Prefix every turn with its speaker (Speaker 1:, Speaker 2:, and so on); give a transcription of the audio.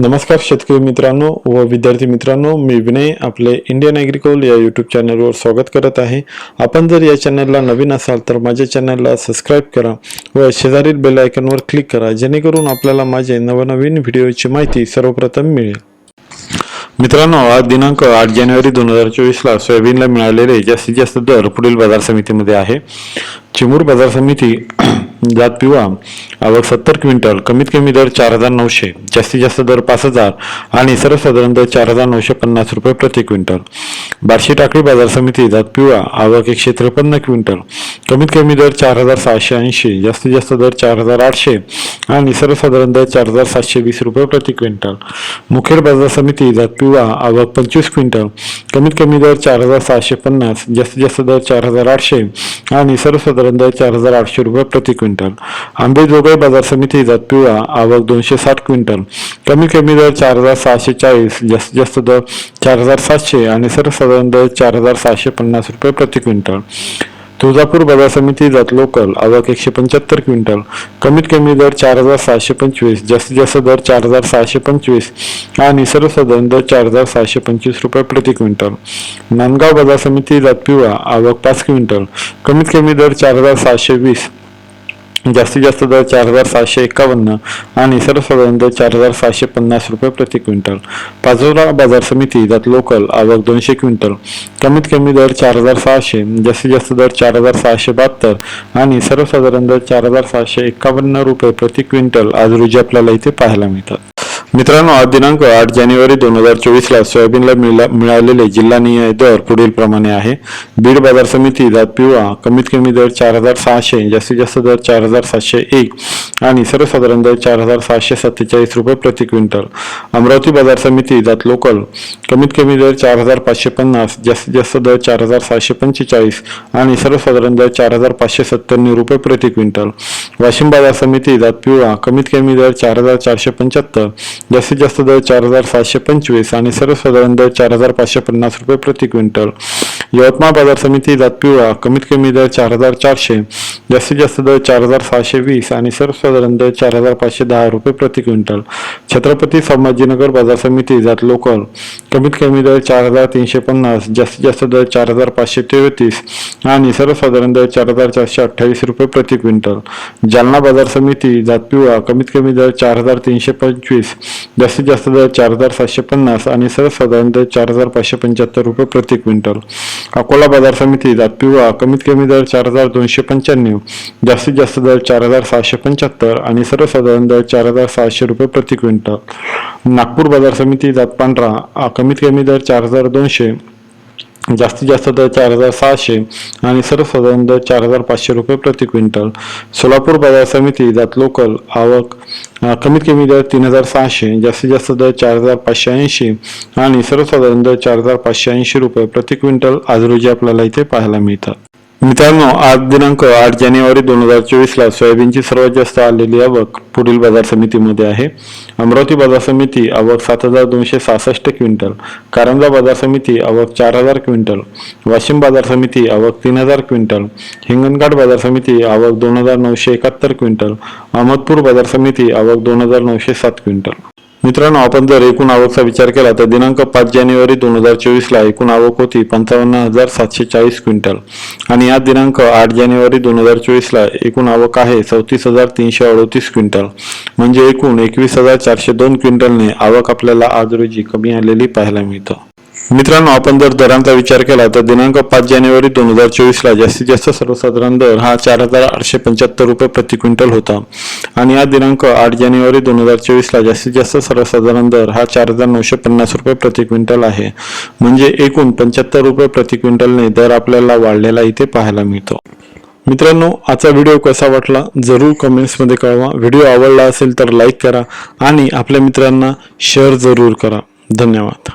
Speaker 1: नमस्कार शेतकरी मित्रांनो व विद्यार्थी मित्रांनो मी विनय आपले इंडियन ॲग्रिकोल या यूट्यूब चॅनलवर स्वागत करत आहे. आपण जर या चॅनलला नवीन असाल तर माझ्या चॅनलला सबस्क्राईब करा व शेजारील बेल आयकॉनवर क्लिक करा जेणेकरून आपल्याला माझे नवनवीन व्हिडिओची माहिती सर्वप्रथम मिळेल. मित्रांनो आज दिनांक आठ जानेवारी दोन हजार चोवीसला सोयाबीनला मिळालेले जास्तीत जास्त दर पुढील बाजार समितीमध्ये आहे. चिमूर बाजार समिती जात पिवा. आवक सत्तर क्विंटल कमीत कमी दर चार हजार नऊशे जास्तीत जास्त दर पाच हजार आणि सर्वसाधारण दर चार हजार नऊशे पन्नास रुपये प्रति क्विंटल. बार्शी टाकळी बाजार समिती जात पिवा आवक एकशे त्रेपन्न क्विंटल कमीत कमी दर चार हजार सहाशे ऐंशी जास्तीत जास्त दर चार हजार आठशे आणि सर्वसाधारण दर चार हजार सातशे वीस रुपये प्रति क्विंटल. मुखेड बाजार समिती जात पिवा आवक पंचवीस क्विंटल कमीत कमी दर चार हजार सहाशे पन्नास जास्तीत जास्त दर चार हजार आठशे आणि सर्वसाधारण दर चार हजार आठशे रुपये प्रति क्विंटल. आंबेजोगाई बाजार समिती जात पिवळा आवक दोनशे साठ क्विंटल. कमी कमी दर चार हजार सहाशे चाळीस जास्तीत जास्त दर चार हजार सातशे आणि सर्वसाधारण दर चार हजार सहाशे पन्नास रुपये प्रति क्विंटल. तुळजापूर बाजार समिती जात लोकल आवक एकशे पंच्याहत्तर क्विंटल. कमीत कमी दर चार हजार सहाशे पंचवीस जास्तीत जास्त दर चार हजार सहाशे पंचवीस आणि सर्वसाधारण दर चार हजार सहाशे पंचवीस रुपये प्रति क्विंटल. नांदगाव बाजार समिती जात पिवळा आवक पाच क्विंटल. कमीत कमी दर चार हजार सहाशे वीस जास्तीत जास्त दर चार हजार सहाशे एकावन्न आणि सर्वसाधारण दर चार हजार सहाशे पन्नास रुपये प्रति क्विंटल. पाचोरा बाजार समिती जात लोकल आवक दोनशे क्विंटल. कमीत कमी दर चार हजार सहाशे जास्तीत जास्त दर चार हजार सहाशे बहात्तर आणि सर्वसाधारण दर चार हजार सहाशे एकावन्न रुपये प्रति क्विंटल आज रोजी आपल्याला इथे पाहायला मिळतात. मित्रांनो आज दिनांक आठ जानेवारी दोन हजार चोवीसला सोयाबीनला मिळा मिळालेले जिल्हानिहाय दर पुढील प्रमाणे आहे. बीड बाजार समिती दात पिवळा कमीत कमी दर चार हजार सहाशे जास्तीत जास्त दर चार हजार सातशे एक आणि सर्वसाधारण दर चार हजार सहाशे सत्तेचाळीस रुपये प्रति क्विंटल. अमरावती बाजार समिती दात लोकल कमीत कमी दर चार हजार पाचशे पन्नास जास्तीत जास्त दर चार हजार सहाशे पंचेचाळीस आणि सर्वसाधारण दर चार हजार पाचशे सत्त्याण्णव रुपये प्रति क्विंटल. वाशिम बाजार समिती जात पिवळा कमीत कमी दर चार हजार चारशे पंच्याहत्तर जास्तीत जास्त दर चार हजार सातशे पंचवीस आणि सर्वसाधारण दर चार हजार पाचशे पन्नास रुपये प्रति क्विंटल. यवतमाळ बाजार समिती जात पिवळा कमीत कमी दर चार हजार चारशे जास्तीत जास्त दर चार हजार सहाशे वीस आणि सर्वसाधारण दर चार हजार पाचशे दहा रुपये प्रति क्विंटल. छत्रपती संभाजीनगर बाजार समिती जात लोकल कमीत कमी दर चार हजार तीनशे पन्नास जास्तीत जास्त दर चार हजार पाचशे तेहतीस आणि सर्वसाधारण दर चार हजार चारशे अठ्ठावीस रुपये प्रति क्विंटल. जालना बाजार समिती जात पिवळा कमीत कमी दर चार हजार तीनशे पंचवीस जास्तीत जास्त दर चार हजार सातशे पन्नास आणि सर्वसाधारण दर चार हजार पाचशे पंच्याहत्तर रुपये प्रति क्विंटल. अकोला बाजार समिती जात पिवळा कमीत कमी दर चार हजार दोनशे पंच्याण्णव जास्तीत जास्त दर चार हजार सहाशे पंच्याहत्तर आणि सर्वसाधारण दर चार हजार सहाशे रुपये प्रति क्विंटल. नागपूर बाजार समिती जात पांढरा कमीत कमी दर चार हजार दोनशे जास्तीत जास्त दर चार हजार सहाशे आणि सर्वसाधारण दर चार हजार पाचशे रुपये प्रति क्विंटल. सोलापूर बाजार समिती जात लोकल आवक कमीत कमी दर तीन हजार सहाशे जास्तीत जास्त दर चार हजार पाचशे ऐंशी आणि सर्वसाधारण दर चार हजार पाचशे ऐंशी रुपये प्रति क्विंटल आज रोजी आपल्याला इथे पाहायला मिळतात. मित्रांनो आज दिनांक आठ जानेवारी दोन हजार चोवीसला सोयाबीनची सर्वात जास्त आलेली आवक पुढील बाजार समितीमध्ये आहे. अमरावती बाजार समिती आवक सात हजार दोनशे सहासष्ट क्विंटल कारंजा बाजार समिती आवक चार हजार क्विंटल वाशिम बाजार समिती आवक तीन हजार क्विंटल हिंगणघाट बाजार समिती आवक दोन हजार नऊशे एकाहत्तर क्विंटल अहमदपूर बाजार समिती आवक दोन हजार नऊशे सात क्विंटल. मित्रांनो आपण जर एकूण आवकचा विचार केला तर दिनांक पाच जानेवारी दोन हजार चोवीसला एकूण आवक होती पंचावन्न हजार सातशे चाळीस क्विंटल. आणि या दिनांक आठ जानेवारी दोन हजार चोवीसला एकूण आवक आहे चौतीस हजार तीनशे अडोतीस क्विंटल. म्हणजे एकूण एकवीस हजार चारशे दोन क्विंटलने आवक आपल्याला आज रोजी कमी आलेली पाहायला मिळतं. मित्रांनो आपण जर दरांचा विचार केला तर दिनांक पाच जानेवारी दोन हजार चोवीसला जास्तीत जास्त सर्वसाधारण दर हा चार हजार आठशे पंच्याहत्तर रुपये प्रति क्विंटल होता. आणि हा दिनांक आठ जानेवारी दोन हजार चोवीसला जास्तीत जास्त सर्वसाधारण दर हा चार हजार नऊशे पन्नास रुपये प्रति क्विंटल आहे. म्हणजे एकूण पंच्याहत्तर रुपये प्रति क्विंटलने दर आपल्याला वाढलेला इथे पाहायला मिळतो. मित्रांनो आजचा व्हिडिओ कसा वाटला जरूर कमेंट्समध्ये कळवा. व्हिडिओ आवडला असेल तर लाईक करा आणि आपल्या मित्रांना शेअर जरूर करा. धन्यवाद.